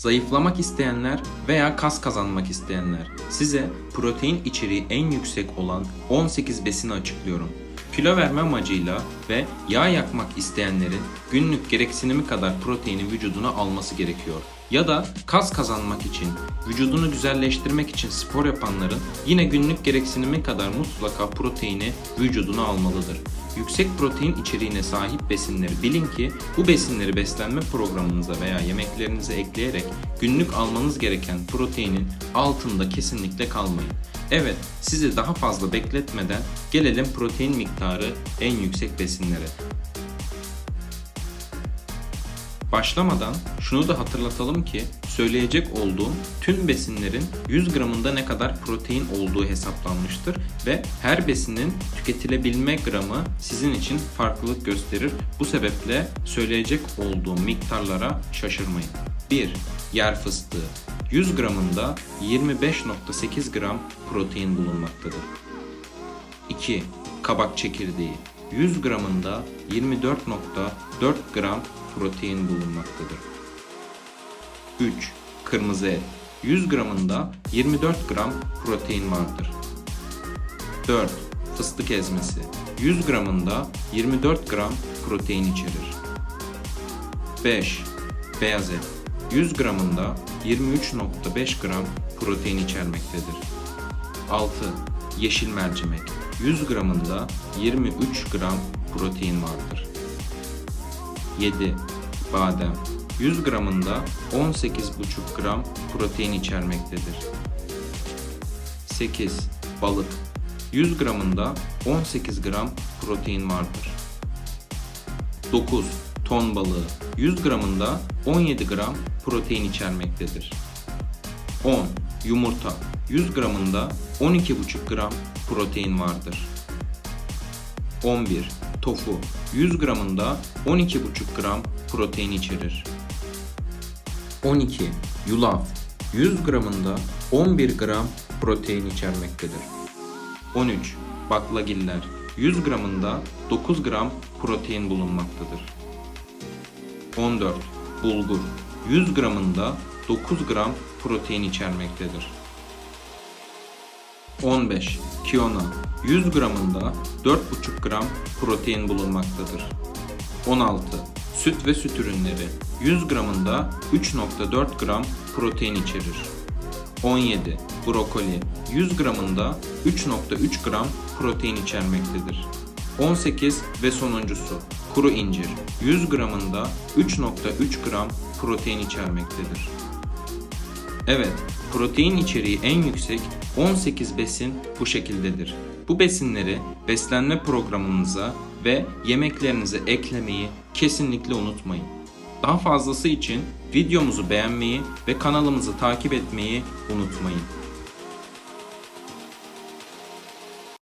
Zayıflamak isteyenler veya kas kazanmak isteyenler size protein içeriği en yüksek olan 18 besini açıklıyorum. Kilo verme amacıyla ve yağ yakmak isteyenlerin günlük gereksinimi kadar proteini vücuduna alması gerekiyor. Ya da kas kazanmak için, vücudunu güzelleştirmek için spor yapanların yine günlük gereksinimi kadar mutlaka proteini vücuduna almalıdır. Yüksek protein içeriğine sahip besinleri bilin ki bu besinleri beslenme programınıza veya yemeklerinize ekleyerek günlük almanız gereken proteinin altında kesinlikle kalmayın. Evet, sizi daha fazla bekletmeden gelelim protein miktarı en yüksek besinlere. Başlamadan şunu da hatırlatalım ki söyleyecek olduğum tüm besinlerin 100 gramında ne kadar protein olduğu hesaplanmıştır ve her besinin tüketilebilme gramı sizin için farklılık gösterir. Bu sebeple söyleyecek olduğum miktarlara şaşırmayın. 1. Yer fıstığı 100 gramında 25.8 gram protein bulunmaktadır. 2. Kabak çekirdeği 100 gramında 24.4 gram protein bulunmaktadır. 3. Kırmızı et 100 gramında 24 gram protein vardır. 4. Fıstık ezmesi 100 gramında 24 gram protein içerir. 5. Beyaz et 100 gramında 23.5 gram protein içermektedir. 6. Yeşil mercimek 100 gramında 23 gram protein vardır. 7. Badem 100 gramında 18,5 gram protein içermektedir. 8. Balık 100 gramında 18 gram protein vardır. 9. Ton balığı 100 gramında 17 gram protein içermektedir. 10. Yumurta 100 gramında 12,5 gram protein vardır. 11. Tofu 100 gramında 12,5 gram protein içerir. 12. Yulaf 100 gramında 11 gram protein içermektedir. 13. Baklagiller 100 gramında 9 gram protein bulunmaktadır. 14. Bulgur 100 gramında 9 gram protein içermektedir. 15. Kiyona 100 gramında 4,5 gram protein bulunmaktadır. 16. Süt ve süt ürünleri 100 gramında 3.4 gram protein içerir. 17. Brokoli 100 gramında 3.3 gram protein içermektedir. 18 ve sonuncusu kuru incir 100 gramında 3.3 gram protein içermektedir. Evet, protein içeriği en yüksek 18 besin bu şekildedir. Bu besinleri beslenme programınıza ve yemeklerinize eklemeyi kesinlikle unutmayın. Daha fazlası için videomuzu beğenmeyi ve kanalımızı takip etmeyi unutmayın.